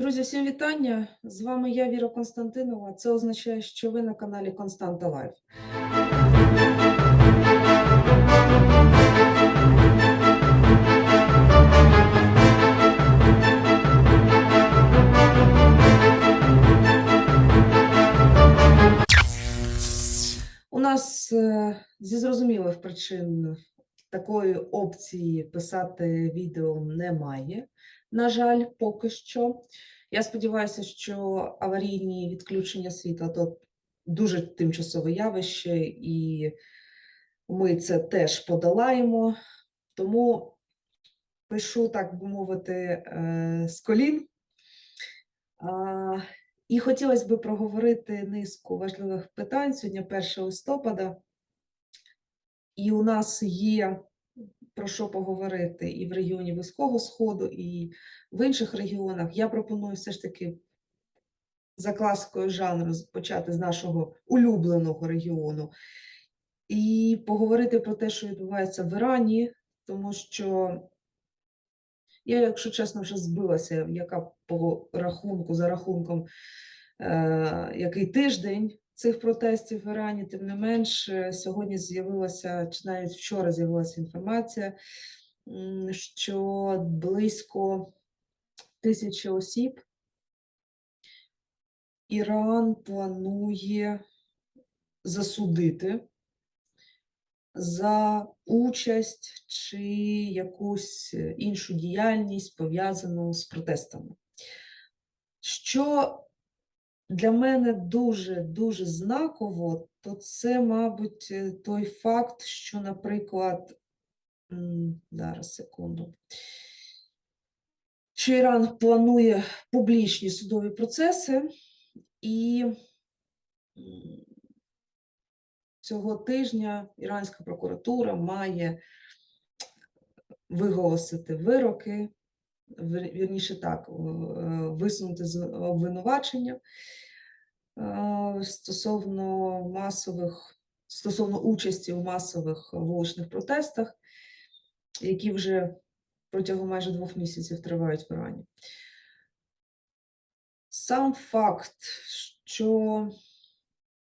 Друзі, всім вітання! З вами я, Віра Константинова. Це означає, що ви на каналі Константа Лайф. У нас е, зі зрозумілих причин такої опції писати відео немає. На жаль, поки що. Я сподіваюся, що аварійні відключення світла то дуже тимчасове явище, і ми це теж подолаємо. Тому пишу, так би мовити, е, з колін. І хотілося б проговорити низку важливих питань. Сьогодні 1 листопада, і у нас є про що поговорити і в регіоні Близького Сходу, і в інших регіонах. Я пропоную все ж таки за класикою жанру почати з нашого улюбленого регіону і поговорити про те, що відбувається в Ірані, тому що я, якщо чесно, вже збилася, яка по рахунку, за рахунком, е, який тиждень цих протестів в Ірані, тим не менш, е, сьогодні з'явилася, чи навіть вчора з'явилася інформація, що близько тисячі осіб Іран планує засудити за участь чи якусь іншу діяльність пов'язану з протестами. Що для мене дуже-дуже знаково, то це, мабуть, е, той факт, що, наприклад, зараз секунду, що Іран планує публічні судові процеси, і цього тижня іранська прокуратура має виголосити вироки, вірніше так, е, висунути з- обвинувачення е, стосовно масових, стосовно участі у масових вуличних протестах, які вже протягом майже двох місяців тривають в Ірані. Сам факт, що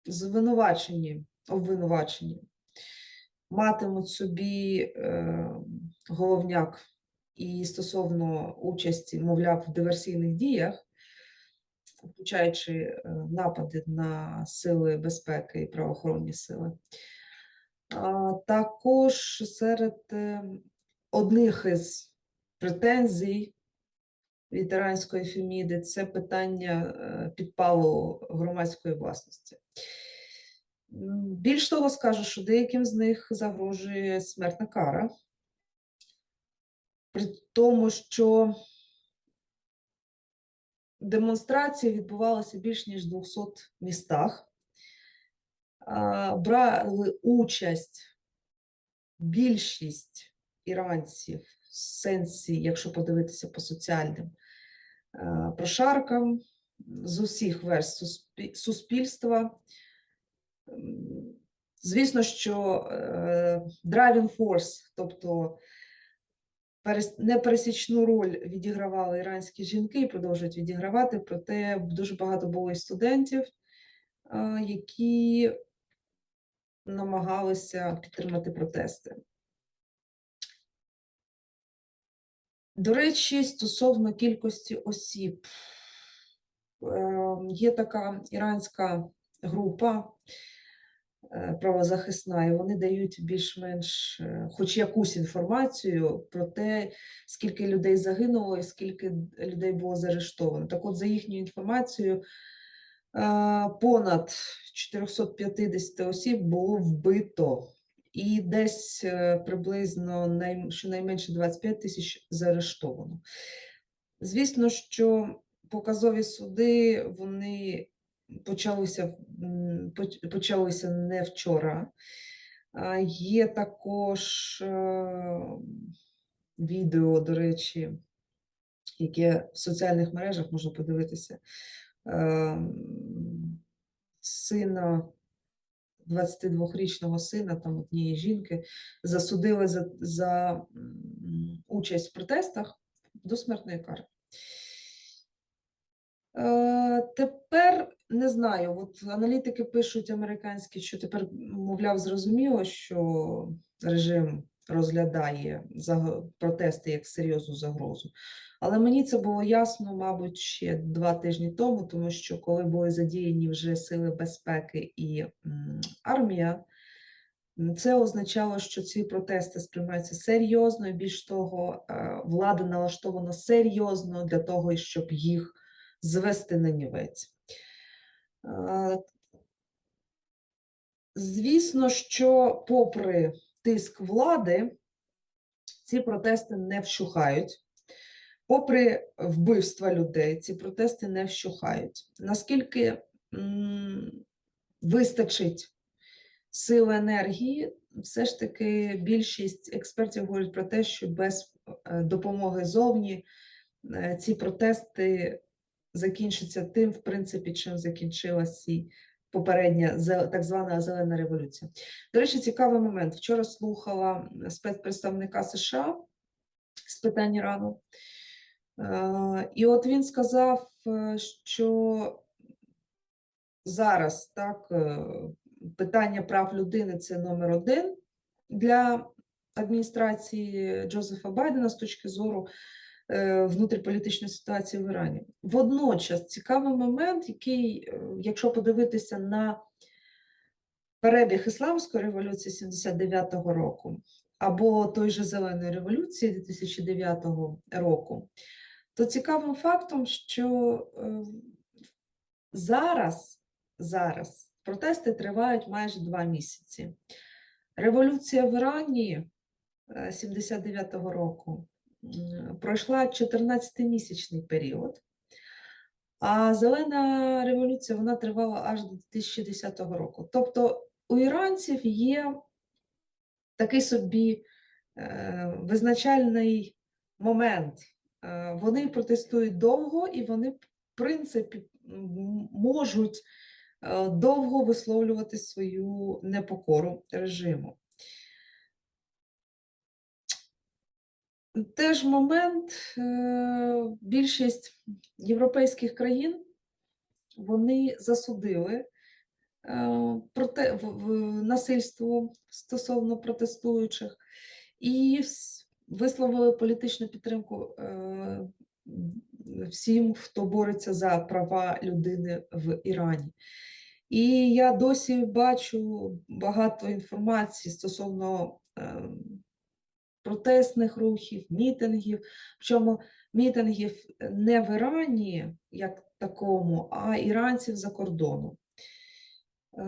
звинувачені, обвинувачені матимуть собі е, головняк і стосовно участі, мовляв, в диверсійних діях, включаючи е, напади на сили безпеки і правоохоронні сили. Також серед е, одних із претензій від іранської Феміди це питання е, підпалу громадської власності. Більш того, скажу, що деяким з них загрожує смертна кара, при тому, що демонстрації відбувалися більш ніж в 200 містах. Брали участь більшість іранців в сенсі, якщо подивитися по соціальним прошаркам з усіх верст суспільства. Звісно, що е, driving force, тобто непересічну роль відігравали іранські жінки і продовжують відігравати, проте дуже багато було і студентів, які намагалися підтримати протести. До речі, стосовно кількості осіб, е, є така іранська група правозахисна, і вони дають більш-менш е, хоч якусь інформацію про те, скільки людей загинуло і скільки людей було заарештовано. Так от, за їхньою інформацією, е, понад 450 осіб було вбито, і десь е, приблизно щонайменше 25 тисяч заарештовано. Звісно, що показові суди вони почалися, в- м, поч- почалися не вчора. Є також е, відео, до речі, яке в соціальних мережах можна подивитися. ем, Сина 22-річного сина там однієї жінки засудили за, за участь в протестах до смертної кари. Е, Тепер не знаю. От аналітики пишуть американські, що тепер, мовляв, зрозуміло, що режим розглядає протести як серйозну загрозу. Але мені це було ясно, мабуть, ще два тижні тому, тому що коли були задіяні вже сили безпеки і армія, це означало, що ці протести сприймаються серйозно, і більш того, е, влада налаштована серйозно для того, щоб їх звести на нівець. Е, Звісно, що попри тиск влади, ці протести не вщухають. Попри вбивства людей, ці протести не вщухають. Наскільки вистачить сили енергії, все ж таки більшість експертів говорять про те, що без е, допомоги зовні е, ці протести закінчаться тим, в принципі, чим закінчилася і попередня так звана зелена революція. До речі, цікавий момент. Вчора слухала спецпредставника США з питань Ірану. Е, І от він сказав, е, що зараз так, е, питання прав людини це номер один для адміністрації Джозефа Байдена з точки зору внутріполітичної ситуації в Ірані. Водночас цікавий момент, який, е, якщо подивитися на перебіг ісламської революції 79-го року або той же зеленої революції 2009 року, то цікавим фактом, що е, зараз, зараз протести тривають майже два місяці. Революція в Ірані е, 79-го року пройшла 14-місячний період, а зелена революція вона тривала аж до 2010 року. Тобто у іранців є такий собі е, визначальний момент. Е, вони протестують довго і вони, в принципі, можуть е, довго висловлювати свою непокору режиму. Теж момент, е, більшість європейських країн вони засудили е, проте, насильство стосовно протестуючих і висловили політичну підтримку е, всім, хто бореться за права людини в Ірані. І я досі бачу багато інформації стосовно протестних рухів, мітингів. Причому мітингів не в Ірані як такому, а іранців за кордоном. Е,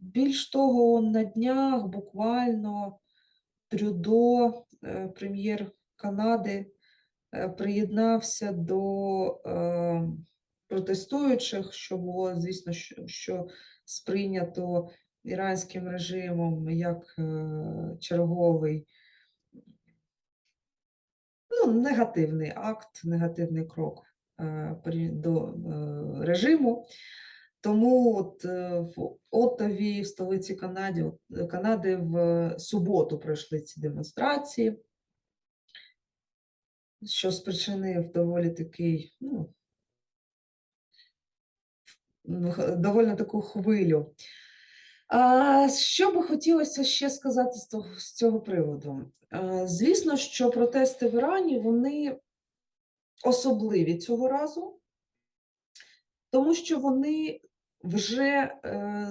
Більш того, на днях буквально Трюдо, е, прем'єр Канади, е, приєднався до протестуючих, що було, звісно, що сприйнято іранським режимом як е, черговий ну, негативний акт, негативний крок е, до е, режиму. Тому от в Оттаві, в столиці Канаді, Канади, в суботу пройшли ці демонстрації, що спричинив доволі такий, ну, доволі таку хвилю. Що би хотілося ще сказати з того, з цього приводу? Звісно, що протести в Ірані вони особливі цього разу, тому що вони вже е,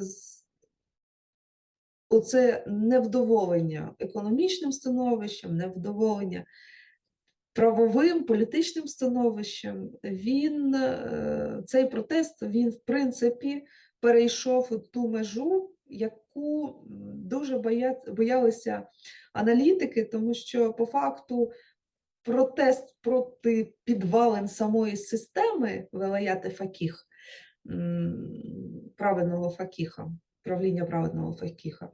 оце невдоволення економічним становищем, невдоволення правовим, політичним становищем, він, е, цей протест, він, в принципі, перейшов ту межу, яку дуже боя- боялися аналітики, тому що по факту протест проти підвалин самої системи Велаяти Факіх, праведного Факіха, правління праведного Факіха.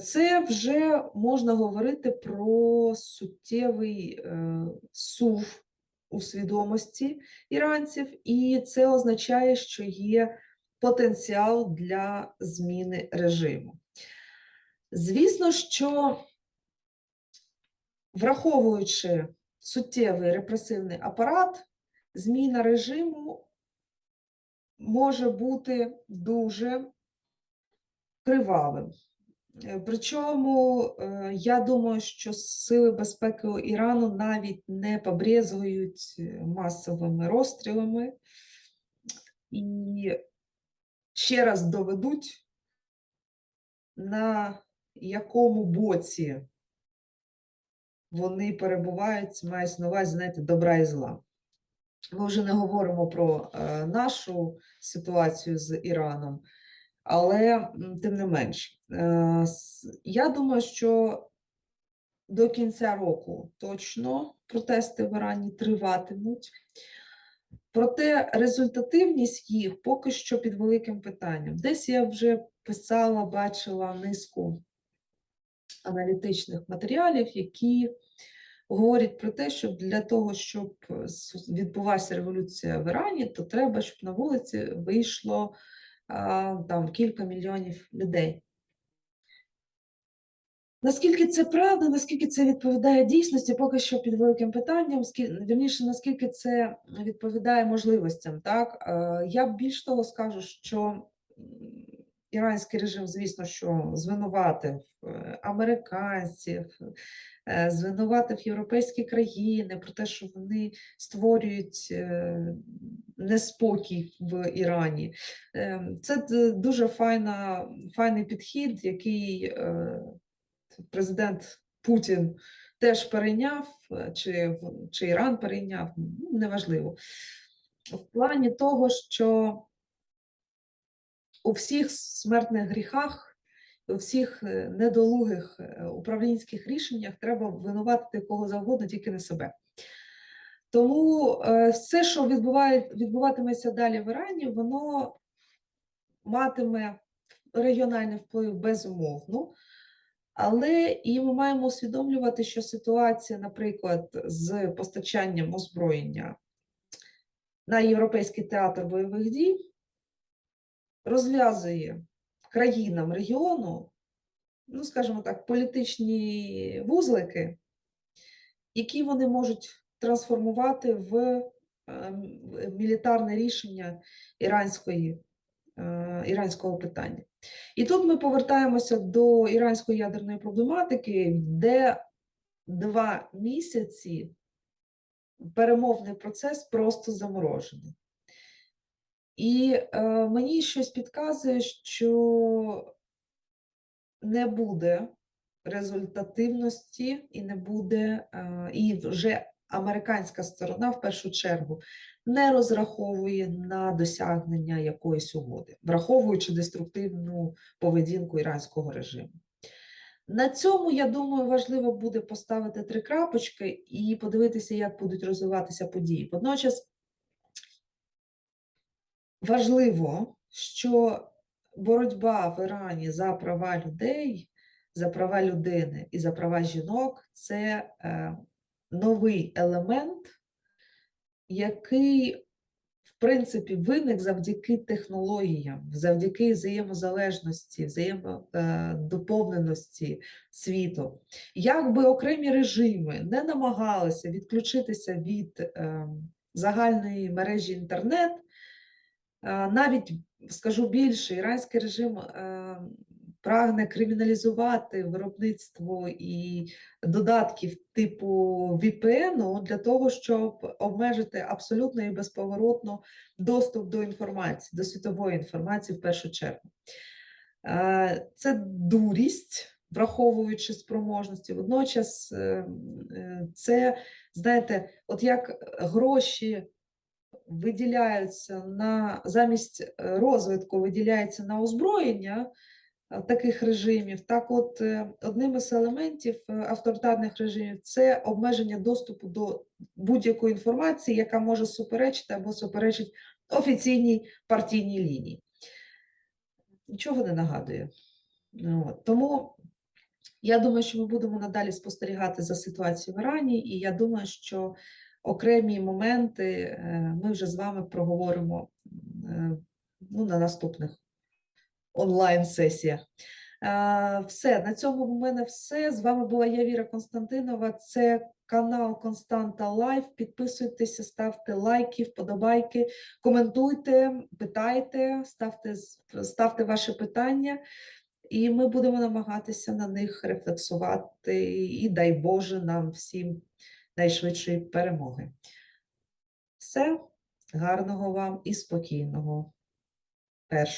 Це вже можна говорити про суттєвий е, сув у свідомості іранців, і це означає, що є потенціал для зміни режиму. Звісно, що враховуючи суттєвий репресивний апарат, зміна режиму може бути дуже кривавим. Е, Причому е, я думаю, що сили безпеки Ірану навіть не побрезгують е, масовими розстрілами і ще раз доведуть, на якому боці вони перебувають, мають на увазі, знаєте, добра і зла. Ми вже не говоримо про е, нашу ситуацію з Іраном, але тим не менш, е, я думаю, що до кінця року точно протести в Ірані триватимуть. Проте результативність їх поки що під великим питанням. Десь я вже писала, бачила низку аналітичних матеріалів, які говорять про те, що для того, щоб відбулася революція в Ірані, то треба, щоб на вулиці вийшло там кілька мільйонів людей. Наскільки це правда, наскільки це відповідає дійсності, поки що під великим питанням, вірніше, наскільки це відповідає можливостям, так? Е, Я більш того скажу, що іранський режим, звісно, що звинуватив е, американців, е, звинуватив європейські країни про те, що вони створюють неспокій в Ірані. Е, Це дуже файна, файний підхід, який президент Путін теж перейняв, е, чи, чи Іран перейняв, ну, неважливо. В плані того, що у всіх смертних гріхах, у всіх е, недолугих е, управлінських рішеннях треба винуватити кого завгодно, тільки не себе. Тому все, що відбуватиметься далі в Ірані, воно матиме регіональний вплив безумовно. Але і ми маємо усвідомлювати, що ситуація, наприклад, з постачанням озброєння на Європейський театр бойових дій розв'язує країнам регіону, ну, скажімо так, політичні вузлики, які вони можуть трансформувати в е, м- в мілітарне рішення іранської, іранського питання. І тут ми повертаємося до іранської ядерної проблематики, де два місяці перемовний процес просто заморожений. І е, мені щось підказує, що не буде результативності і не буде, е, і вже американська сторона в першу чергу не розраховує на досягнення якоїсь угоди, враховуючи деструктивну поведінку іранського режиму. На цьому, я думаю, важливо буде поставити три крапочки і подивитися, як будуть розвиватися події. Водночас важливо, що боротьба в Ірані за права людей, за права людини і за права жінок це е, новий елемент, який, в принципі, виник завдяки технологіям, завдяки взаємозалежності, взаємодоповненості світу. Як би окремі режими не намагалися відключитися від е, загальної мережі інтернет, е, навіть скажу більше, іранський режим е, прагне криміналізувати виробництво і додатків типу VPN для того, щоб обмежити абсолютно і безповоротно доступ до інформації, до світової інформації в першу чергу. Е, Це дурість, враховуючи спроможності. Водночас е, е, це, знаєте, от як гроші виділяються на замість розвитку виділяється на озброєння таких режимів, так от е, одним із елементів е, авторитарних режимів це обмеження доступу до будь-якої інформації, яка може суперечити або суперечить офіційній партійній лінії. Нічого не нагадує. Ну. Тому я думаю, що ми будемо надалі спостерігати за ситуацією в Ірані, і я думаю, що окремі моменти е, ми вже з вами проговоримо е, ну, на наступних онлайн-сесіях. Е, Все, на цьому в мене все. З вами була я, Віра Константинова. Це канал Константа Лайф. Підписуйтеся, ставте лайки, вподобайки, коментуйте, питайте, ставте, ставте ваші питання, і ми будемо намагатися на них рефлексувати. І дай Боже нам всім найшвидшої перемоги. Все, гарного вам і спокійного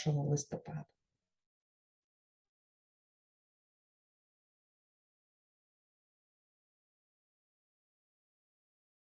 1 листопада.